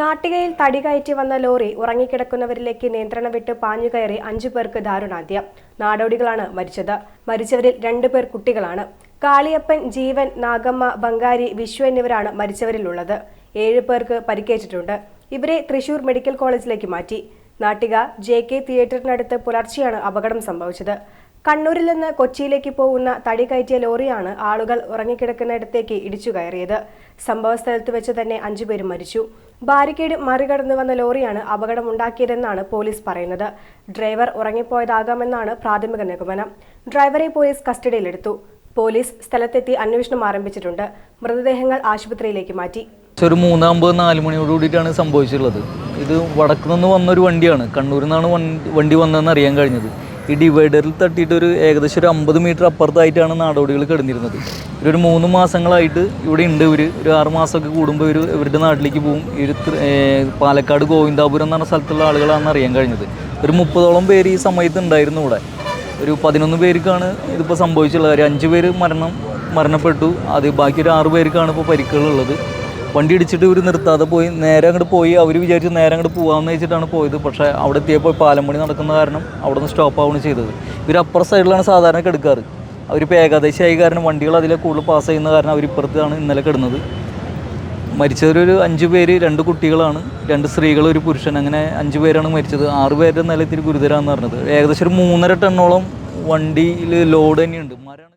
നാട്ടികയിൽ തടി കയറ്റി വന്ന ലോറി ഉറങ്ങിക്കിടക്കുന്നവരിലേക്ക് നിയന്ത്രണം വിട്ട് പാഞ്ഞുകയറി അഞ്ചു പേർക്ക് ദാരുണാന്ത്യം. നാടോടികളാണ് മരിച്ചത്. മരിച്ചവരിൽ രണ്ടുപേർ കുട്ടികളാണ്. കാളിയപ്പൻ ജീവൻ നാഗമ്മ ബംഗാരി വിശ്വ എന്നിവരാണ് മരിച്ചവരിലുള്ളത്. ഏഴ് പേർക്ക് പരിക്കേറ്റിട്ടുണ്ട്. ഇവരെ തൃശൂർ മെഡിക്കൽ കോളേജിലേക്ക് മാറ്റി. നാട്ടിക ജെ കെ തിയേറ്ററിനടുത്ത് പുലർച്ചെയാണ് അപകടം സംഭവിച്ചത്. കണ്ണൂരിൽ നിന്ന് കൊച്ചിയിലേക്ക് പോകുന്ന തടി കയറ്റിയ ലോറിയാണ് ആളുകൾ ഉറങ്ങിക്കിടക്കുന്നിടത്തേക്ക് ഇടിച്ചു കയറിയത്. സംഭവസ്ഥലത്ത് വെച്ച് തന്നെ അഞ്ചുപേരും മരിച്ചു. ബാരിക്കേഡ് മറികടന്നു വന്ന ലോറിയാണ് അപകടമുണ്ടാക്കിയതെന്നാണ് പോലീസ് പറയുന്നത്. ഡ്രൈവർ ഉറങ്ങിപ്പോയതാകാമെന്നാണ് പ്രാഥമിക നിഗമനം. ഡ്രൈവറെ പോലീസ് കസ്റ്റഡിയിലെടുത്തു. പോലീസ് സ്ഥലത്തെത്തി അന്വേഷണം ആരംഭിച്ചിട്ടുണ്ട്. മൃതദേഹങ്ങൾ ആശുപത്രിയിലേക്ക് മാറ്റി. ഒരു മൂന്നാമ്പത് നാല് മണിയോട് കൂടിയിട്ടാണ് സംഭവിച്ചിട്ടുള്ളത്. ഇത് വടക്കുനിന്ന് വന്നൊരു വണ്ടിയാണ്. കണ്ണൂരിൽ നിന്നാണ് വണ്ടി വന്നതെന്ന് അറിയാൻ കഴിഞ്ഞത്. ഈ ഡിവൈഡറിൽ തട്ടിയിട്ട് ഒരു ഏകദേശം ഒരു അമ്പത് മീറ്റർ അപ്പുറത്തായിട്ടാണ് നാടോടികൾ കിടന്നിരുന്നത്. ഒരു മൂന്ന് മാസങ്ങളായിട്ട് ഇവിടെ ഉണ്ട് ഇവർ ഒരു ആറ് മാസമൊക്കെ കൂടുമ്പോൾ ഇവർ ഇവരുടെ നാട്ടിലേക്ക് പോകും. ഇവർ പാലക്കാട് ഗോവിന്ദാപുരം എന്ന് പറഞ്ഞ സ്ഥലത്തുള്ള ആളുകളാണെന്ന് അറിയാൻ കഴിഞ്ഞത്. ഒരു മുപ്പതോളം പേര് ഈ സമയത്ത് ഉണ്ടായിരുന്നു ഇവിടെ. ഒരു പതിനൊന്ന് പേർക്കാണ് ഇതിപ്പോൾ സംഭവിച്ചുള്ളത് ഒരു അഞ്ച് പേര് മരണം മരണപ്പെട്ടു. അത് ബാക്കി ഒരു ആറ് പേർക്കാണ് ഇപ്പോൾ പരിക്കുകളുള്ളത് വണ്ടി ഇടിച്ചിട്ട് ഇവർ നിർത്താതെ പോയി. നേരെ അങ്ങോട്ട് പോയി. അവർ വിചാരിച്ചു നേരെ അങ്ങോട്ട് പോകാമെന്ന് വെച്ചിട്ടാണ് പോയത്. പക്ഷേ അവിടെ എത്തിയപ്പോൾ പാലം പണി നടക്കുന്ന കാരണം അവിടെ നിന്ന് സ്റ്റോപ്പ് ആവുകയാണ് ചെയ്തത്. ഇവർ അപ്പുറ സൈഡിലാണ് സാധാരണ കിടക്കാറ്. അവരിപ്പോൾ ഏകദേശമായി കാരണം വണ്ടികൾ അതിലെ കൂടുതൽ പാസ് ചെയ്യുന്ന കാരണം അവർ ഇപ്പുറത്താണ് ഇന്നലെ കിടന്നത്. മരിച്ചവരൊരു അഞ്ച് പേര് രണ്ട് കുട്ടികളാണ് രണ്ട് സ്ത്രീകൾ ഒരു പുരുഷൻ. അങ്ങനെ അഞ്ച് പേരാണ് മരിച്ചത്. ആറ് പേരുടെ നില ഇത്തിരി ഗുരുതരമാണെന്ന് പറഞ്ഞത്. ഏകദേശം ഒരു മൂന്നര ടണ്ണോളം വണ്ടിയിൽ ലോഡ് തന്നെയുണ്ട്. മരം